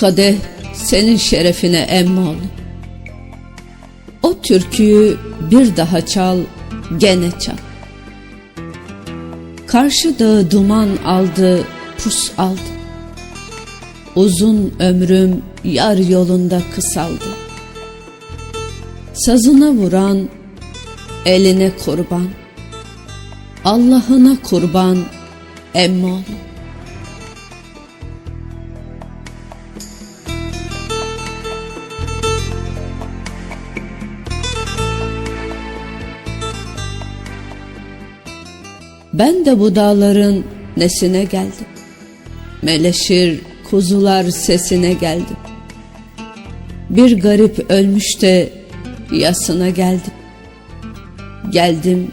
Kadeh senin şerefine emmoğlu. O türküyü bir daha çal, gene çal. Karşı dağı duman aldı, pus aldı. Uzun ömrüm yar yolunda kısaldı. Sazına vuran, eline kurban. Allah'ına kurban, emmoğlu. Ben de bu dağların nesine geldim. Meleşir kuzular sesine geldim. Bir garip ölmüş de yasına geldim. Geldim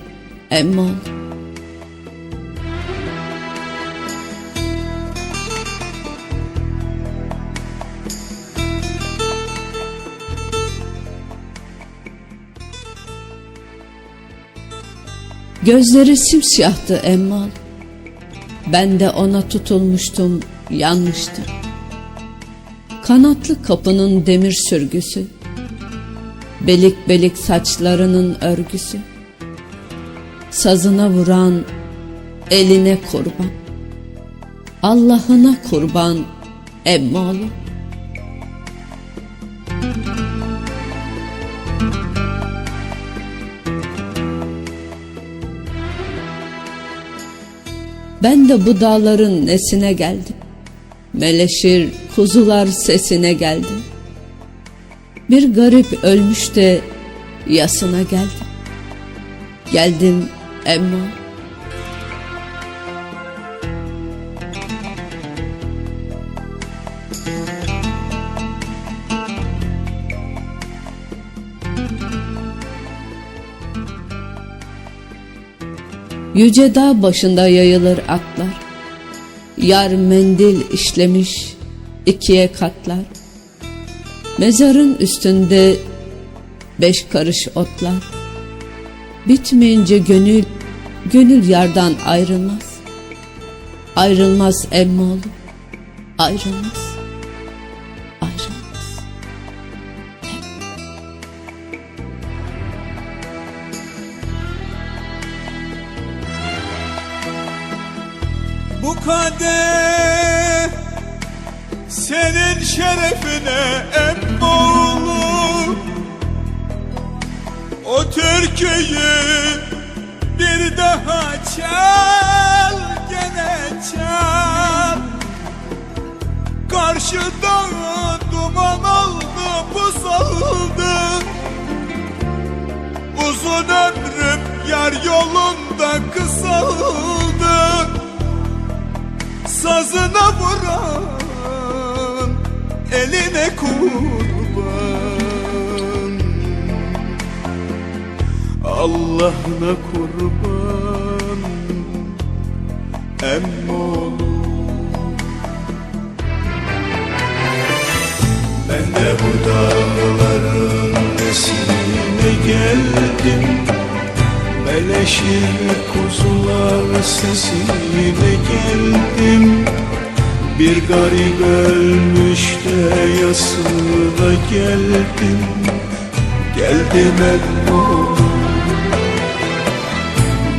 emmoğlu. Gözleri simsiyahtı emmal. Ben de ona tutulmuştum, yanmıştım. Kanatlı kapının demir sürgüsü, belik belik saçlarının örgüsü, sazına vuran eline kurban, Allah'ına kurban emmalı. Ben de bu dağların nesine geldim. Meleşir kuzular sesine geldim. Bir garip ölmüş de yasına geldim. Geldim emma. Yüce dağ başında yayılır atlar. Yar mendil işlemiş ikiye katlar. Mezarın üstünde beş karış otlar. Bitmeyince gönül, gönül yardan ayrılmaz. Ayrılmaz emmoğlu, ayrılmaz. Bu kadeh senin şerefine emmoğlu O türküyü bir daha çal gene çal. Karşıda duman oldu oldu Uzun ömrüm yar yolunda kısaldı Sazına vuran eline kurban. Allah'ına kurban emmoğlu. Ben de bu dağların nesine geldim Meleşir kuzular sesine geldim. Bir garip ölmüş de yasına geldim. Geldim emmoğlu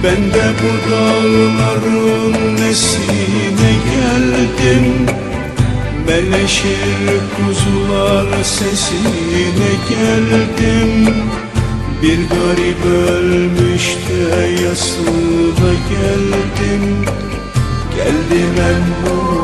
Ben de bu dağların nesine geldim. Meleşir kuzular sesine geldim Bir garip ölmüş de yasına geldim Geldim emmoğlu